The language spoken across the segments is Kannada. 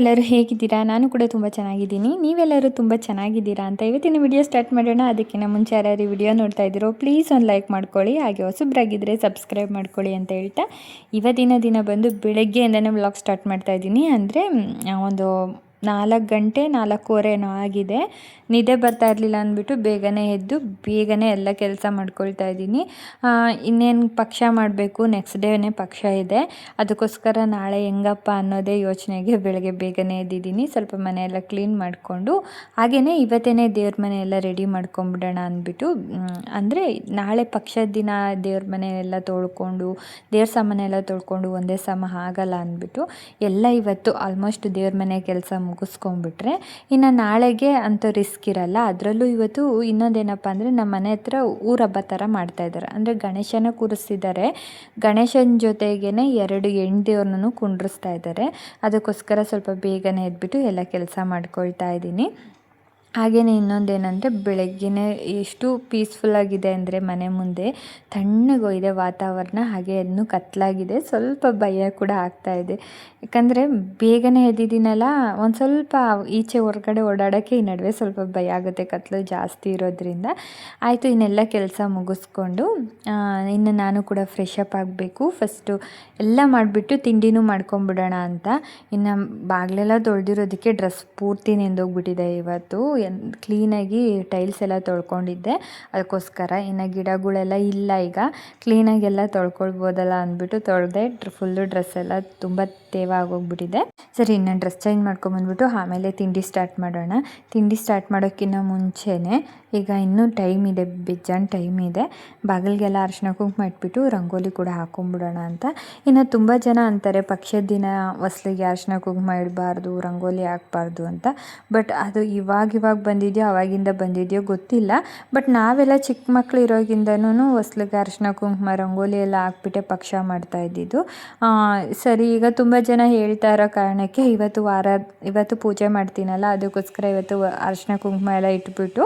ಎಲ್ಲರೂ ಹೇಗಿದ್ದೀರಾ? ನಾನು ಕೂಡ ತುಂಬ ಚೆನ್ನಾಗಿದ್ದೀನಿ. ನೀವೆಲ್ಲರೂ ತುಂಬ ಚೆನ್ನಾಗಿದ್ದೀರಾ ಅಂತ ಇವತ್ತಿನ ವಿಡಿಯೋ ಸ್ಟಾರ್ಟ್ ಮಾಡೋಣ. ಅದಕ್ಕಿಂತ ಮುಂಚೆ ಯಾರ್ಯಾರು ವಿಡಿಯೋ ನೋಡ್ತಾ ಇದ್ದೀರೋ ಪ್ಲೀಸ್ ಒಂದು ಲೈಕ್ ಮಾಡ್ಕೊಳ್ಳಿ. ಹಾಗೆ ಹೊಸಬ್ರಾಗಿದ್ದರೆ ಸಬ್ಸ್ಕ್ರೈಬ್ ಮಾಡ್ಕೊಳ್ಳಿ ಅಂತ ಹೇಳ್ತಾ. ಇವತ್ತಿನ ದಿನ ಬಂದು ಬೆಳಗ್ಗೆಯಿಂದನೇ ವ್ಲಾಗ್ ಸ್ಟಾರ್ಟ್ ಮಾಡ್ತಾ ಇದ್ದೀನಿ. ಅಂದರೆ ಒಂದು ನಾಲ್ಕು ಗಂಟೆ, ನಾಲ್ಕೂವರೆನೋ ಆಗಿದೆ. ನಿದ್ದೆ ಬರ್ತಾ ಇರಲಿಲ್ಲ ಅಂದ್ಬಿಟ್ಟು ಬೇಗನೆ ಎದ್ದು, ಬೇಗನೆ ಎಲ್ಲ ಕೆಲಸ ಮಾಡ್ಕೊಳ್ತಾ ಇದ್ದೀನಿ. ಇನ್ನೇನು ಪಕ್ಷ ಮಾಡಬೇಕು? ನೆಕ್ಸ್ಟ್ ಡೇನೇ ಪಕ್ಷ ಇದೆ. ಅದಕ್ಕೋಸ್ಕರ ನಾಳೆ ಹೆಂಗಪ್ಪ ಅನ್ನೋದೇ ಯೋಚನೆಗೆ ಬೆಳಗ್ಗೆ ಬೇಗನೆ ಎದ್ದಿದ್ದೀನಿ. ಸ್ವಲ್ಪ ಮನೆಯೆಲ್ಲ ಕ್ಲೀನ್ ಮಾಡಿಕೊಂಡು ಹಾಗೆಯೇ ಇವತ್ತೇ ದೇವ್ರ ಮನೆ ಎಲ್ಲ ರೆಡಿ ಮಾಡ್ಕೊಂಬಿಡೋಣ ಅಂದ್ಬಿಟ್ಟು ಅಂದರೆ ನಾಳೆ ಪಕ್ಷದ ದಿನ ದೇವ್ರ ಮನೆ ಎಲ್ಲ ತೊಳ್ಕೊಂಡು, ದೇವ್ರ ಸಾಮಾನೆಲ್ಲ ತೊಳ್ಕೊಂಡು ಒಂದೇ ಸಮ ಆಗಲ್ಲ ಅಂದ್ಬಿಟ್ಟು, ಎಲ್ಲ ಇವತ್ತು ಆಲ್ಮೋಸ್ಟ್ ದೇವ್ರ ಮನೆ ಕೆಲಸ ಮುಗಿಸ್ಕೊಂಡ್ಬಿಟ್ರೆ, ಇನ್ನು ನಾಳೆಗೆ ಅಂತ ರಿಸ್ಕ್ ಇರಲ್ಲ. ಅದರಲ್ಲೂ ಇವತ್ತು ಇನ್ನೊಂದೇನಪ್ಪ ಅಂದರೆ ನಮ್ಮ ಮನೆ ಹತ್ರ ಊರ ಹಬ್ಬ ಥರ ಮಾಡ್ತಾಯಿದ್ದಾರೆ ಅಂದರೆ ಗಣೇಶನ ಕೂರಿಸ್ತಿದ್ದಾರೆ. ಗಣೇಶನ ಜೊತೆಗೇ ಎರಡು ಹೆಣ್ಣು ಕುಂಡ್ರಿಸ್ತಾ ಇದ್ದಾರೆ. ಅದಕ್ಕೋಸ್ಕರ ಸ್ವಲ್ಪ ಬೇಗನೆ ಎದ್ಬಿಟ್ಟು ಎಲ್ಲ ಕೆಲಸ ಮಾಡ್ಕೊಳ್ತಾ ಇದ್ದೀನಿ. ಹಾಗೆಯೇ ಇನ್ನೊಂದೇನೆಂದರೆ ಬೆಳಗ್ಗೆನೇ ಎಷ್ಟು ಪೀಸ್ಫುಲ್ಲಾಗಿದೆ ಅಂದರೆ ಮನೆ ಮುಂದೆ ತಣ್ಣಗೋಗಿದೆ ವಾತಾವರಣ, ಹಾಗೆ ಇನ್ನೂ ಕತ್ತಲಾಗಿದೆ ಸ್ವಲ್ಪ ಭಯ ಕೂಡ ಆಗ್ತಾ ಇದೆ. ಯಾಕಂದರೆ ಬೇಗನೆ ಎದ್ದಿದ್ದೀನಲ್ಲ, ಒಂದು ಸ್ವಲ್ಪ ಈಚೆ ಹೊರಗಡೆ ಓಡಾಡೋಕ್ಕೆ ಈ ನಡುವೆ ಸ್ವಲ್ಪ ಭಯ ಆಗುತ್ತೆ ಕತ್ತಲು ಜಾಸ್ತಿ ಇರೋದ್ರಿಂದ. ಆಯಿತು, ಇನ್ನೆಲ್ಲ ಕೆಲಸ ಮುಗಿಸ್ಕೊಂಡು ಇನ್ನು ನಾನು ಕೂಡ ಫ್ರೆಶ್ ಆಗಬೇಕು. ಫಸ್ಟು ಎಲ್ಲ ಮಾಡಿಬಿಟ್ಟು ತಿಂಡಿನೂ ಮಾಡ್ಕೊಂಬಿಡೋಣ ಅಂತ. ಇನ್ನು ಬಾಗಿಲೆಲ್ಲ ತೊಳೆದಿರೋದಕ್ಕೆ ಡ್ರೆಸ್ ಪೂರ್ತಿ ನೆಂದೋಗ್ಬಿಟ್ಟಿದೆ ಇವತ್ತು. ಕ್ಲೀನಾಗಿ ಟೈಲ್ಸ್ ಎಲ್ಲ ತೊಳ್ಕೊಂಡಿದ್ದೆ. ಅದಕ್ಕೋಸ್ಕರ ಇನ್ನು ಗಿಡಗಳೆಲ್ಲ ಇಲ್ಲ ಈಗ. ಕ್ಲೀನಾಗೆಲ್ಲ ತೊಳ್ಕೊಳ್ಬೋದಲ್ಲ ಅಂದ್ಬಿಟ್ಟು ತೊಳೆದೆ ಫುಲ್ಲು ಡ್ರೆಸ್ ಎಲ್ಲ ತುಂಬ ತೇವ ಆಗೋಗ್ಬಿಟ್ಟಿದೆ ಸರಿ, ಇನ್ನು ಡ್ರೆಸ್ ಚೇಂಜ್ ಮಾಡ್ಕೊಂಬಂದ್ಬಿಟ್ಟು ಆಮೇಲೆ ತಿಂಡಿ ಸ್ಟಾರ್ಟ್ ಮಾಡೋಣ. ತಿಂಡಿ ಸ್ಟಾರ್ಟ್ ಮಾಡೋಕ್ಕಿಂತ ಮುಂಚೆನೇ ಈಗ ಇನ್ನೂ ಟೈಮ್ ಇದೆ ಬೇಜಾನ್ ಟೈಮ್ ಇದೆ. ಬಾಗಿಲಿಗೆಲ್ಲ ಅರ್ಶಿನ ಕುಂಕುಮ ಇಟ್ಬಿಟ್ಟು ರಂಗೋಲಿ ಕೂಡ ಹಾಕೊಂಡ್ಬಿಡೋಣ ಅಂತ. ಇನ್ನು ತುಂಬ ಜನ ಅಂತಾರೆ, ಪಕ್ಷದ ದಿನ ಹೊಸ್ಲಿಗೆ ಅರಿಶಿನ ಕುಂಕುಮ ಇಡಬಾರ್ದು, ರಂಗೋಲಿ ಹಾಕ್ಬಾರ್ದು ಅಂತ. ಬಟ್ ಅದು ಇವಾಗ ಇವಾಗ ಬಂದಿದೆಯೋ, ಅವಾಗಿಂದ ಬಂದಿದೆಯೋ ಗೊತ್ತಿಲ್ಲ. ಬಟ್ ನಾವೆಲ್ಲ ಚಿಕ್ಕ ಮಕ್ಕಳು ಇರೋಗಿಂದನೂ ಹೊಸ್ಲಿಗೆ ಅರಿಶಿನ ಕುಂಕುಮ, ರಂಗೋಲಿ ಎಲ್ಲ ಹಾಕ್ಬಿಟ್ಟೆ ಪಕ್ಷ ಮಾಡ್ತಾ ಇದ್ದಿದ್ದು. ಸರಿ, ಈಗ ತುಂಬ ಜನ ಹೇಳ್ತಾ ಇರೋ ಕಾರಣಕ್ಕೆ ಇವತ್ತು ವಾರ, ಇವತ್ತು ಪೂಜೆ ಮಾಡ್ತೀನಲ್ಲ, ಅದಕ್ಕೋಸ್ಕರ ಇವತ್ತು ಅರಿಶಿನ ಕುಂಕುಮ ಎಲ್ಲ ಇಟ್ಬಿಟ್ಟು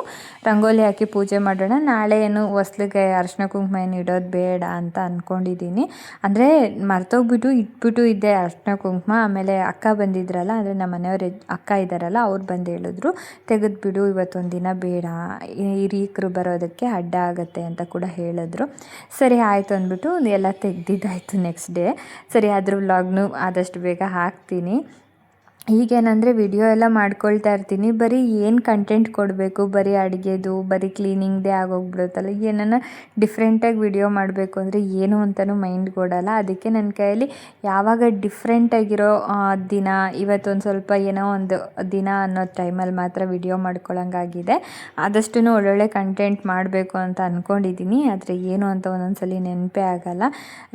ರಂಗೋಲಿ ಹಾಕಿ ಪೂಜೆ ಮಾಡೋಣ. ನಾಳೆ ಏನು ಹೊಸ್ಲಿಗೆ ಅರ್ಶಿನ ಕುಂಕುಮ ಏನು ಇಡೋದು ಬೇಡ ಅಂತ ಅಂದ್ಕೊಂಡಿದ್ದೀನಿ ಅಂದರೆ ಮರ್ತೋಗ್ಬಿಟ್ಟು ಇಟ್ಬಿಟ್ಟು ಇದ್ದೆ ಅರ್ಶಿನ ಕುಂಕುಮ. ಆಮೇಲೆ ಅಕ್ಕ ಬಂದಿದ್ರಲ್ಲ, ಅಂದರೆ ನಮ್ಮ ಮನೆಯವ್ರ ಅಕ್ಕ ಇದ್ದಾರಲ್ಲ ಅವ್ರು ಬಂದು ಹೇಳಿದ್ರು, ತೆಗೆದುಬಿಡು, ಇವತ್ತೊಂದು ದಿನ ಬೇಡ. ಹಿರಿಯಕರು ಬರೋದಕ್ಕೆ ಅಡ್ಡ ಆಗುತ್ತೆ ಅಂತ ಕೂಡ ಹೇಳಿದ್ರು. ಸರಿ, ಆಯಿತು ಅಂದ್ಬಿಟ್ಟು ಎಲ್ಲ ತೆಗ್ದಿದ್ದಾಯಿತು ನೆಕ್ಸ್ಟ್ ಡೇ. ಸರಿ, ಅದ್ರ ವ್ಲಾಗ್ನು ಆದಷ್ಟು ಬೇಗ ಹಾಕ್ತೀನಿ. ಈಗೇನಂದರೆ ವಿಡಿಯೋ ಎಲ್ಲ ಮಾಡ್ಕೊಳ್ತಾ ಇರ್ತೀನಿ. ಬರೀ ಏನು ಕಂಟೆಂಟ್ ಕೊಡಬೇಕು? ಬರೀ ಅಡುಗೆದು, ಬರೀ ಕ್ಲೀನಿಂಗ್ದೇ ಆಗೋಗ್ಬಿಡುತ್ತಲ್ಲ? ಏನನ್ನ ಡಿಫ್ರೆಂಟಾಗಿ ವಿಡಿಯೋ ಮಾಡಬೇಕು ಅಂದರೆ ಏನು ಅಂತಲೂ ಮೈಂಡ್ ಕೊಡಲ್ಲ. ಅದಕ್ಕೆ ನನ್ನ ಕೈಯಲ್ಲಿ ಯಾವಾಗ ಡಿಫ್ರೆಂಟಾಗಿರೋ ದಿನ, ಇವತ್ತೊಂದು ಸ್ವಲ್ಪ ಏನೋ ಒಂದು ದಿನ ಅನ್ನೋ ಟೈಮಲ್ಲಿ ಮಾತ್ರ ವಿಡಿಯೋ ಮಾಡ್ಕೊಳ್ಳೋಂಗಾಗಿದೆ ಆದಷ್ಟು ಒಳ್ಳೊಳ್ಳೆ ಕಂಟೆಂಟ್ ಮಾಡಬೇಕು ಅಂತ ಅಂದ್ಕೊಂಡಿದ್ದೀನಿ ಆದರೆ ಏನು ಅಂತ ಒಂದೊಂದು ಸಲ ನೆನಪೇ ಆಗೋಲ್ಲ.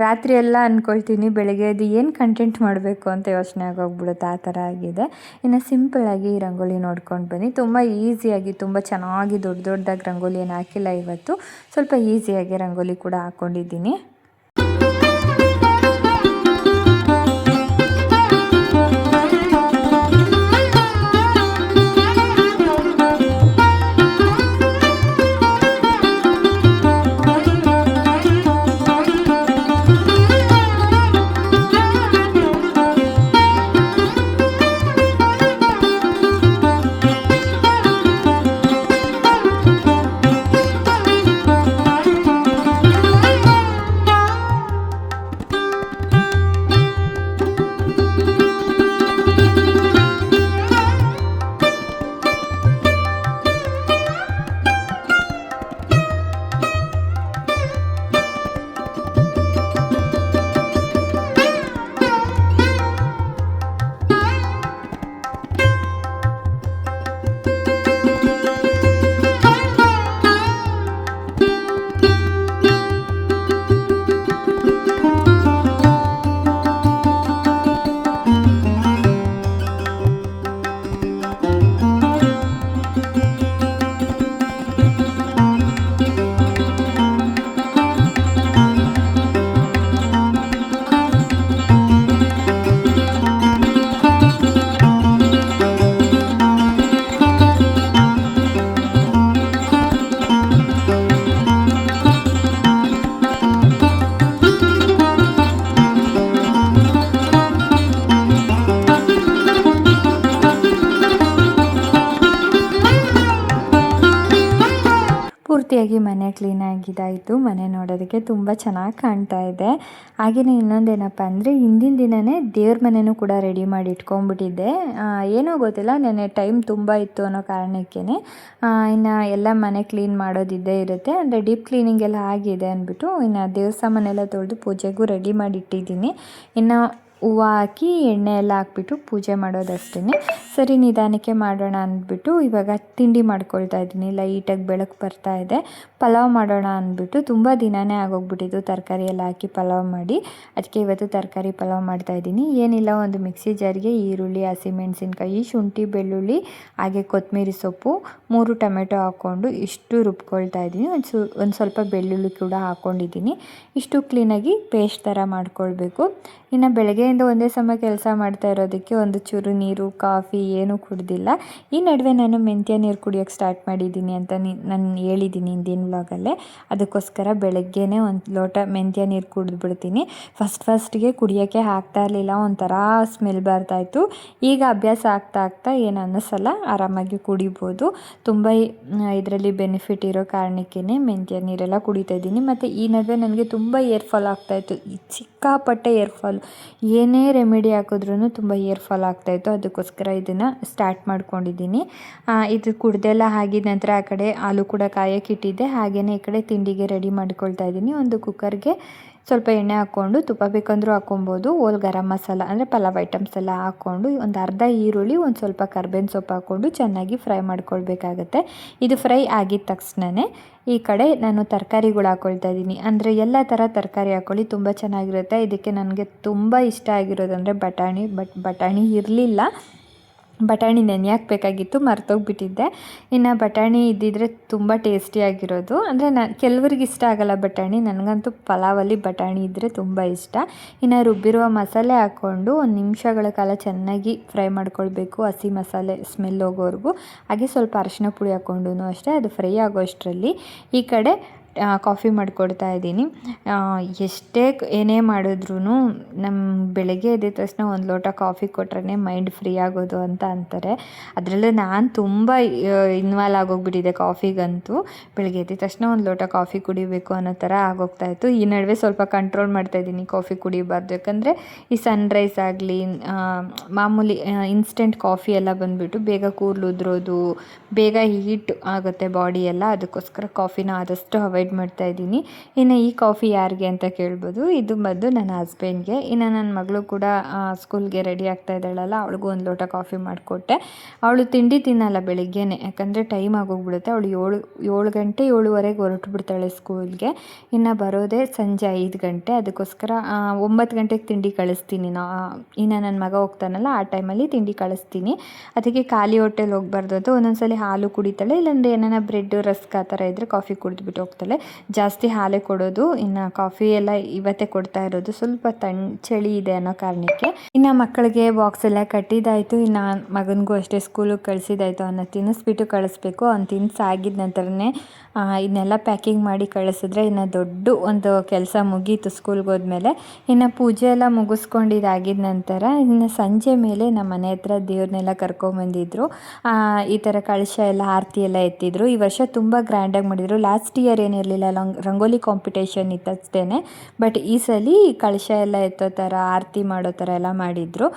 ರಾತ್ರಿ ಎಲ್ಲ ಅಂದ್ಕೊಳ್ತೀನಿ ಬೆಳಗ್ಗೆ ಅದು ಏನು ಕಂಟೆಂಟ್ ಮಾಡಬೇಕು ಅಂತ ಯೋಚನೆ ಆಗೋಗ್ಬಿಡುತ್ತೆ ಆ ಥರ ಆಗಿದೆ ಇನ್ನು ಸಿಂಪಲ್ಲಾಗಿ ಈ ರಂಗೋಲಿ ನೋಡ್ಕೊಂಡು ಬನ್ನಿ. ತುಂಬ ಈಸಿಯಾಗಿ ತುಂಬ ಚೆನ್ನಾಗಿ ದೊಡ್ಡ ದೊಡ್ಡದಾಗಿ ರಂಗೋಲಿ ಏನು ಹಾಕಿಲ್ಲ ಇವತ್ತು. ಸ್ವಲ್ಪ ಈಸಿಯಾಗಿ ರಂಗೋಲಿ ಕೂಡ ಹಾಕ್ಕೊಂಡಿದ್ದೀನಿ ಪೂರ್ತಿಯಾಗಿ ಮನೆ ಕ್ಲೀನಾಗಿದ್ದಾಯಿತು ಮನೆ ನೋಡೋದಕ್ಕೆ ತುಂಬ ಚೆನ್ನಾಗಿ ಕಾಣ್ತಾ ಇದೆ. ಹಾಗೆಯೇ ಇನ್ನೊಂದೇನಪ್ಪ ಅಂದರೆ ಹಿಂದಿನ ದಿನವೇ ದೇವ್ರ ಮನೆಯೂ ಕೂಡ ರೆಡಿ ಮಾಡಿ ಇಟ್ಕೊಂಡ್ಬಿಟ್ಟಿದ್ದೆ. ಏನೂ ಗೊತ್ತಿಲ್ಲ, ನೆನ್ನೆ ಟೈಮ್ ತುಂಬ ಇತ್ತು ಅನ್ನೋ ಕಾರಣಕ್ಕೇ ಇನ್ನು ಎಲ್ಲ ಮನೆ ಕ್ಲೀನ್ ಮಾಡೋದಿದ್ದೇ ಇರುತ್ತೆ. ಅಂದರೆ ಡೀಪ್ ಕ್ಲೀನಿಂಗ್ ಎಲ್ಲ ಆಗಿದೆ ಅಂದ್ಬಿಟ್ಟು ಇನ್ನು ದೇವ್ರ ಸಾಮಾನೆಲ್ಲ ತೊಳೆದು ಪೂಜೆಗೂ ರೆಡಿ ಮಾಡಿ ಇಟ್ಟಿದ್ದೀನಿ. ಇನ್ನು ಹೂವು ಹಾಕಿ ಎಣ್ಣೆ ಎಲ್ಲ ಹಾಕ್ಬಿಟ್ಟು ಪೂಜೆ ಮಾಡೋದಷ್ಟೇ ಸರಿ, ನಿಧಾನಕ್ಕೆ ಮಾಡೋಣ ಅಂದ್ಬಿಟ್ಟು ಇವಾಗ ತಿಂಡಿ ಮಾಡ್ಕೊಳ್ತಾ ಇದ್ದೀನಿ. ಲೈಟಾಗಿ ಬೆಳಕು ಬರ್ತಾ ಇದೆ. ಪಲಾವ್ ಮಾಡೋಣ ಅಂದ್ಬಿಟ್ಟು ತುಂಬ ದಿನವೇ ಆಗೋಗ್ಬಿಟ್ಟಿದ್ದು. ತರಕಾರಿ ಎಲ್ಲ ಹಾಕಿ ಪಲಾವ್ ಮಾಡಿ. ಅದಕ್ಕೆ ಇವತ್ತು ತರಕಾರಿ ಪಲಾವ್ ಮಾಡ್ತಾ ಇದ್ದೀನಿ. ಏನಿಲ್ಲ, ಒಂದು ಮಿಕ್ಸಿ ಜಾರಿಗೆ ಈರುಳ್ಳಿ ಹಸಿಮೆಣಸಿನ್ಕಾಯಿ ಶುಂಠಿ, ಬೆಳ್ಳುಳ್ಳಿ, ಹಾಗೆ ಕೊತ್ತಂಬರಿ ಸೊಪ್ಪು, ಮೂರು ಟೊಮೆಟೊ ಹಾಕ್ಕೊಂಡು ಇಷ್ಟು ರುಬ್ಕೊಳ್ತಾ ಇದ್ದೀನಿ. ಒಂದು ಒಂದು ಸ್ವಲ್ಪ ಬೆಳ್ಳುಳ್ಳಿ ಕೂಡ ಹಾಕ್ಕೊಂಡಿದ್ದೀನಿ. ಇಷ್ಟು ಕ್ಲೀನಾಗಿ ಪೇಸ್ಟ್ ಥರ ಮಾಡ್ಕೊಳ್ಬೇಕು. ಇನ್ನು ಬೆಳಗ್ಗೆಯಿಂದ ಒಂದೇ ಸಮ ಕೆಲಸ ಮಾಡ್ತಾ ಇರೋದಕ್ಕೆ ಒಂದು ಚೂರು ನೀರು, ಕಾಫಿ ಏನೂ ಕುಡ್ದಿಲ್ಲ. ಈ ನಡುವೆ ನಾನು ಮೆಂತ್ಯ ನೀರು ಕುಡಿಯೋಕ್ಕೆ ಸ್ಟಾರ್ಟ್ ಮಾಡಿದ್ದೀನಿ ಅಂತ ನಾನು ಹೇಳಿದ್ದೀನಿ ಹಿಂದಿನ ವ್ಲಾಗಲ್ಲೇ ಅದಕ್ಕೋಸ್ಕರ ಬೆಳಗ್ಗೆನೇ ಒಂದು ಲೋಟ ಮೆಂತ್ಯ ನೀರು ಕುಡಿದ್ಬಿಡ್ತೀನಿ. ಫಸ್ಟ್ ಫಸ್ಟ್ಗೆ ಕುಡಿಯೋಕ್ಕೆ ಆಗ್ತಾ ಇರಲಿಲ್ಲ, ಒಂಥರ ಸ್ಮೆಲ್ ಬರ್ತಾಯಿತ್ತು ಈಗ ಅಭ್ಯಾಸ ಆಗ್ತಾ ಆಗ್ತಾ ಏನು ಅನ್ನಿಸಲ್ಲ, ಆರಾಮಾಗಿ ಕುಡಿಬೋದು. ತುಂಬ ಇದರಲ್ಲಿ ಬೆನಿಫಿಟ್ ಇರೋ ಕಾರಣಕ್ಕೇ ಮೆಂತ್ಯ ನೀರೆಲ್ಲ ಕುಡಿತಾ ಇದ್ದೀನಿ. ಮತ್ತು ಈ ನಡುವೆ ನನಗೆ ತುಂಬ ಏರ್ಫಾಲ್ ಆಗ್ತಾಯಿತ್ತು ಸಿಕ್ಕಾಪಟ್ಟೆ ಏರ್ ಫಾಲ್ ಏನೇ ರೆಮಿಡಿ ಹಾಕಿದ್ರೂ ತುಂಬ ಏರ್ ಫಾಲ್ ಆಗ್ತಾಯಿತ್ತು ಅದಕ್ಕೋಸ್ಕರ ಇದನ್ನು ಸ್ಟಾರ್ಟ್ ಮಾಡ್ಕೊಂಡಿದ್ದೀನಿ. ಇದು ಕುಡ್ದೆಲ್ಲ ಆಗಿದ ನಂತರ ಆ ಕಡೆ ಆಲೂ ಕೂಡ ಕಾಯಕ್ಕೆ ಇಟ್ಟಿದ್ದೆ. ಹಾಗೆಯೇ ಈ ಕಡೆ ತಿಂಡಿಗೆ ರೆಡಿ ಮಾಡ್ಕೊಳ್ತಾ ಇದ್ದೀನಿ. ಒಂದು ಕುಕ್ಕರ್ಗೆ ಸ್ವಲ್ಪ ಎಣ್ಣೆ ಹಾಕ್ಕೊಂಡು ತುಪ್ಪ ಬೇಕಂದರೂ ಹಾಕ್ಕೊಬೋದು. ಓಲ್ ಗರಂ ಮಸಾಲ ಅಂದರೆ ಪಲಾವ್ ಐಟಮ್ಸ್ ಎಲ್ಲ ಹಾಕ್ಕೊಂಡು ಒಂದು ಅರ್ಧ ಈರುಳ್ಳಿ, ಒಂದು ಸ್ವಲ್ಪ ಕರ್ಬೇವಿನ ಸೊಪ್ಪು ಹಾಕ್ಕೊಂಡು ಚೆನ್ನಾಗಿ ಫ್ರೈ ಮಾಡ್ಕೊಳ್ಬೇಕಾಗತ್ತೆ. ಇದು ಫ್ರೈ ಆಗಿದ ತಕ್ಷಣವೇ ಈ ಕಡೆ ನಾನು ತರಕಾರಿಗಳು ಹಾಕ್ಕೊಳ್ತಾ ಇದ್ದೀನಿ. ಅಂದರೆ ಎಲ್ಲ ಥರ ತರಕಾರಿ ಹಾಕ್ಕೊಳ್ಳಿ ತುಂಬ ಚೆನ್ನಾಗಿರುತ್ತೆ. ಇದಕ್ಕೆ ನನಗೆ ತುಂಬ ಇಷ್ಟ ಆಗಿರೋದಂದರೆ ಬಟಾಣಿ, ಬಟ್ ಬಟಾಣಿ ಇರಲಿಲ್ಲ. ಬಟಾಣಿ ನೆನೆ ಹಾಕ್ಬೇಕಾಗಿತ್ತು ಮರ್ತೋಗ್ಬಿಟ್ಟಿದ್ದೆ. ಇನ್ನು ಬಟಾಣಿ ಇದ್ದಿದ್ರೆ ತುಂಬ ಟೇಸ್ಟಿಯಾಗಿರೋದು ಅಂದರೆ ನಾನು, ಕೆಲವ್ರಿಗೆ ಇಷ್ಟ ಆಗಲ್ಲ ಬಟಾಣಿ. ನನಗಂತೂ ಪಲಾವಲ್ಲಿ ಬಟಾಣಿ ಇದ್ದರೆ ತುಂಬ ಇಷ್ಟ. ಇನ್ನು ರುಬ್ಬಿರುವ ಮಸಾಲೆ ಹಾಕ್ಕೊಂಡು ಒಂದು ನಿಮಿಷಗಳ ಕಾಲ ಚೆನ್ನಾಗಿ ಫ್ರೈ ಮಾಡ್ಕೊಳ್ಬೇಕು, ಹಸಿ ಮಸಾಲೆ ಸ್ಮೆಲ್ ಹೋಗೋವರೆಗೂ. ಹಾಗೆ ಸ್ವಲ್ಪ ಅರಿಶಿನ ಪುಡಿ ಹಾಕ್ಕೊಂಡು ಅಷ್ಟೇ, ಅದು ಫ್ರೈ ಆಗೋ ಅಷ್ಟರಲ್ಲಿ ಈ ಕಡೆ ಕಾಫಿ ಮಾಡಿಕೊಡ್ತಾ ಇದ್ದೀನಿ. ಎಷ್ಟೇ ಏನೇ ಮಾಡಿದ್ರೂ ನಮ್ಮ ಬೆಳಗ್ಗೆ ಎದ್ದ ತಕ್ಷಣ ಒಂದು ಲೋಟ ಕಾಫಿ ಕೊಟ್ರೇ ಮೈಂಡ್ ಫ್ರೀ ಆಗೋದು ಅಂತ ಅಂತಾರೆ. ಅದರಲ್ಲೂ ನಾನು ತುಂಬ ಇನ್ವಾಲ್ವ್ ಆಗೋಗ್ಬಿಟ್ಟಿದೆ ಕಾಫಿಗಂತೂ. ಬೆಳಗ್ಗೆ ಎದ್ದ ತಕ್ಷಣ ಒಂದು ಲೋಟ ಕಾಫಿ ಕುಡಿಬೇಕು ಅನ್ನೋ ಥರ ಆಗೋಗ್ತಾ ಇತ್ತು. ಈ ನಡುವೆ ಸ್ವಲ್ಪ ಕಂಟ್ರೋಲ್ ಮಾಡ್ತಾ ಇದ್ದೀನಿ ಕಾಫಿ ಕುಡಿಬಾರ್ದು. ಯಾಕಂದರೆ ಈ ಸನ್ರೈಸ್ ಆಗಲಿ ಮಾಮೂಲಿ ಇನ್ಸ್ಟೆಂಟ್ ಕಾಫಿ ಎಲ್ಲ ಬಂದುಬಿಟ್ಟು ಬೇಗ ಕೂದಲು ಉದ್ರೋದು ಬೇಗ ಹೀಟ್ ಆಗುತ್ತೆ ಬಾಡಿ ಎಲ್ಲ. ಅದಕ್ಕೋಸ್ಕರ ಕಾಫಿನ ಆದಷ್ಟು ಅವಾಯ್ಡ್ ಮಾಡ್ತಾ ಇದ್ದೀನಿ. ಇನ್ನು ಈ ಕಾಫಿ ಯಾರಿಗೆ ಅಂತ ಕೇಳ್ಬೋದು. ಇದು ಬಂದು ನನ್ನ ಹಸ್ಬೆಂಡ್ಗೆ. ಇನ್ನು ನನ್ನ ಮಗಳು ಕೂಡ ಸ್ಕೂಲ್ಗೆ ರೆಡಿ ಆಗ್ತಾ ಇದ್ದಾಳಲ್ಲ, ಅವಳಿಗೂ ಒಂದು ಲೋಟ ಕಾಫಿ ಮಾಡಿಕೊಟ್ಟೆ. ಅವಳು ತಿಂಡಿ ತಿನ್ನಲ್ಲ ಬೆಳಿಗ್ಗೆನೆ. ಯಾಕಂದರೆ ಟೈಮ್ ಆಗೋಗ್ಬಿಡುತ್ತೆ. ಅವಳು ಏಳು ಏಳು ಗಂಟೆ, ಏಳುವರೆಗೆ ಹೊರಟು ಬಿಡ್ತಾಳೆ ಸ್ಕೂಲ್ಗೆ. ಇನ್ನು ಬರೋದೇ ಸಂಜೆ ಐದು ಗಂಟೆ. ಅದಕ್ಕೋಸ್ಕರ ಒಂಬತ್ತು ಗಂಟೆಗೆ ತಿಂಡಿ ಕಳಿಸ್ತೀನಿ. ನಾ ಇನ್ನು ನನ್ನ ಮಗ ಹೋಗ್ತಾನಲ್ಲ, ಆ ಟೈಮಲ್ಲಿ ತಿಂಡಿ ಕಳಿಸ್ತೀನಿ. ಅದಕ್ಕೆ ಖಾಲಿ ಹೊಟ್ಟೆಲಿ ಹೋಗ್ಬಾರ್ದು ಅಂತ ಒಂದೊಂದ್ಸಲಿ ಹಾಲು ಕುಡಿತಾಳೆ. ಇಲ್ಲಾಂದರೆ ಏನಾರ ಬ್ರೆಡ್ ರಸ್ಕ್ ಆ ಥರ ಇದ್ದರೆ ಕಾಫಿ ಕುಡಿದ್ಬಿಟ್ಟು ಹೋಗ್ತಾಳೆ. ಜಾಸ್ತಿ ಹಾಲೇ ಕೊಡೋದು, ಇನ್ನು ಕಾಫಿ ಎಲ್ಲ ಇವತ್ತೇ ಕೊಡ್ತಾ ಇರೋದು. ಸ್ವಲ್ಪ ತಣ್, ಚಳಿ ಇದೆ ಅನ್ನೋ ಕಾರಣಕ್ಕೆ. ಇನ್ನು ಮಕ್ಕಳಿಗೆ ಬಾಕ್ಸ್ ಎಲ್ಲ ಕಟ್ಟಿದಾಯಿತು. ಇನ್ನು ಮಗನಿಗೂ ಅಷ್ಟೇ ಸ್ಕೂಲಿಗೆ ಕಳಿಸಿದಾಯಿತು. ಅವನ್ನ ತಿನ್ನಿಸ್ಬಿಟ್ಟು ಕಳಿಸ್ಬೇಕು. ಅವ್ನು ಆಗಿದ ನಂತರನೇ ಇದನ್ನೆಲ್ಲ ಪ್ಯಾಕಿಂಗ್ ಮಾಡಿ ಕಳಿಸಿದ್ರೆ ಇನ್ನು ದೊಡ್ಡ ಒಂದು ಕೆಲಸ ಮುಗೀತು ಸ್ಕೂಲ್ಗೆ ಹೋದ್ಮೇಲೆ. ಇನ್ನು ಪೂಜೆ ಎಲ್ಲ ಮುಗಿಸ್ಕೊಂಡಿದಾಗಿದ್ದ ನಂತರ ಇನ್ನು ಸಂಜೆ ಮೇಲೆ ನಮ್ಮ ಮನೆ ಹತ್ರ ದೇವ್ರನ್ನೆಲ್ಲ ಕರ್ಕೊಂಬಂದಿದ್ರು. ಈ ಥರ ಕಳಶ ಎಲ್ಲ, ಆರತಿ ಎಲ್ಲ ಎತ್ತಿದ್ರು. ಈ ವರ್ಷ ತುಂಬ ಗ್ರ್ಯಾಂಡಾಗಿ ಮಾಡಿದರು. ಲಾಸ್ಟ್ ಇಯರ್ ಏನಿರಲಿಲ್ಲ ಲಂಗ್, ರಂಗೋಲಿ ಕಾಂಪಿಟೇಷನ್ ಇತ್ತಷ್ಟೇ ಬಟ್ ಈ ಸಲ ಕಳಶ ಎಲ್ಲ ಎತ್ತೋ ಥರ ಆರತಿ ಮಾಡೋ ಥರ ಎಲ್ಲ ಮಾಡಿದರು.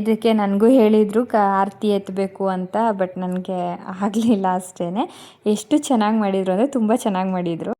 ಇದಕ್ಕೆ ನನಗೂ ಹೇಳಿದರು, ಕ, ಆರತಿ ಎತ್ತಬೇಕು ಅಂತ ಬಟ್ ನನಗೆ ಆಗಲಿಲ್ಲ ಅಷ್ಟೇ ಎಷ್ಟು ಚೆನ್ನಾಗಿ ಮಾಡಿದರು ಅಂದರೆ ತುಂಬ ಚೆನ್ನಾಗಿ ಮಾಡಿದರು.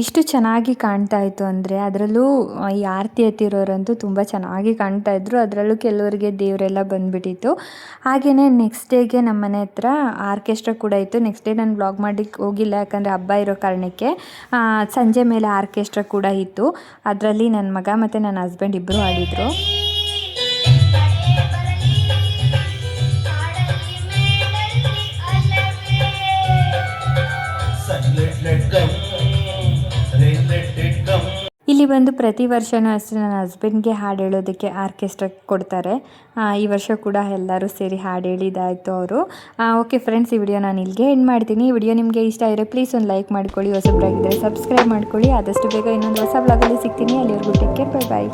ಇಷ್ಟು ಚೆನ್ನಾಗಿ ಕಾಣ್ತಾ ಇತ್ತು ಅಂದರೆ ಅದರಲ್ಲೂ ಈ ಆರತಿ ಎತ್ತಿರೋರಂತೂ ತುಂಬ ಚೆನ್ನಾಗಿ ಕಾಣ್ತಾ ಇದ್ರು. ಅದರಲ್ಲೂ ಕೆಲವರಿಗೆ ದೇವರೆಲ್ಲ ಬಂದುಬಿಟ್ಟಿತ್ತು. ಹಾಗೆಯೇ ನೆಕ್ಸ್ಟ್ ಡೇಗೆ ನಮ್ಮ ಮನೆ ಹತ್ರ ಆರ್ಕೆಸ್ಟ್ರಾ ಕೂಡ ಇತ್ತು. ನೆಕ್ಸ್ಟ್ ಡೇ ನಾನು ಬ್ಲಾಗ್ ಮಾಡಲಿಕ್ಕೆ ಹೋಗಿಲ್ಲ, ಯಾಕಂದರೆ ಹಬ್ಬ ಇರೋ ಕಾರಣಕ್ಕೆ ಸಂಜೆ ಮೇಲೆ ಆರ್ಕೆಸ್ಟ್ರಾ ಕೂಡ ಇತ್ತು. ಅದರಲ್ಲಿ ನನ್ನ ಮಗ ಮತ್ತು ನನ್ನ ಹಸ್ಬೆಂಡ್ ಇಬ್ಬರು ಆಡಿದರು let ಇಲ್ಲಿ ಬಂದು ಪ್ರತಿ ವರ್ಷವೂ ಅಷ್ಟೇ ನನ್ನ ಹಸ್ಬೆಂಡ್ಗೆ ಹಾಡು ಹೇಳೋದಕ್ಕೆ ಆರ್ಕೆಸ್ಟ್ರಾ ಕೊಡ್ತಾರೆ. ಈ ವರ್ಷ ಕೂಡ ಎಲ್ಲರೂ ಸೇರಿ ಹಾಡು ಹೇಳಿದಾಯಿತು ಅವರು. ಓಕೆ ಫ್ರೆಂಡ್ಸ್ ಈ ವಿಡಿಯೋ ನಾನು ಇಲ್ಲಿಗೆ ಎಂಡ್ ಮಾಡ್ತೀನಿ. ಈ ವಿಡಿಯೋ ನಿಮಗೆ ಇಷ್ಟ ಆದರೆ ಪ್ಲೀಸ್ ಒಂದು ಲೈಕ್ ಮಾಡ್ಕೊಳ್ಳಿ ಹೊಸಬ್ರಾಗಿದ್ದರೆ ಸಬ್ಸ್ಕ್ರೈಬ್ ಮಾಡ್ಕೊಳ್ಳಿ. ಆದಷ್ಟು ಬೇಗ ಇನ್ನೊಂದು ಹೊಸ ಬ್ಲಾಗಲ್ಲಿ ಸಿಗ್ತೀನಿ. ಅಲ್ಲಿವರೆಗೂ ಟೇಕ್ ಕೇರ್ ಬೈ ಬಾಯ್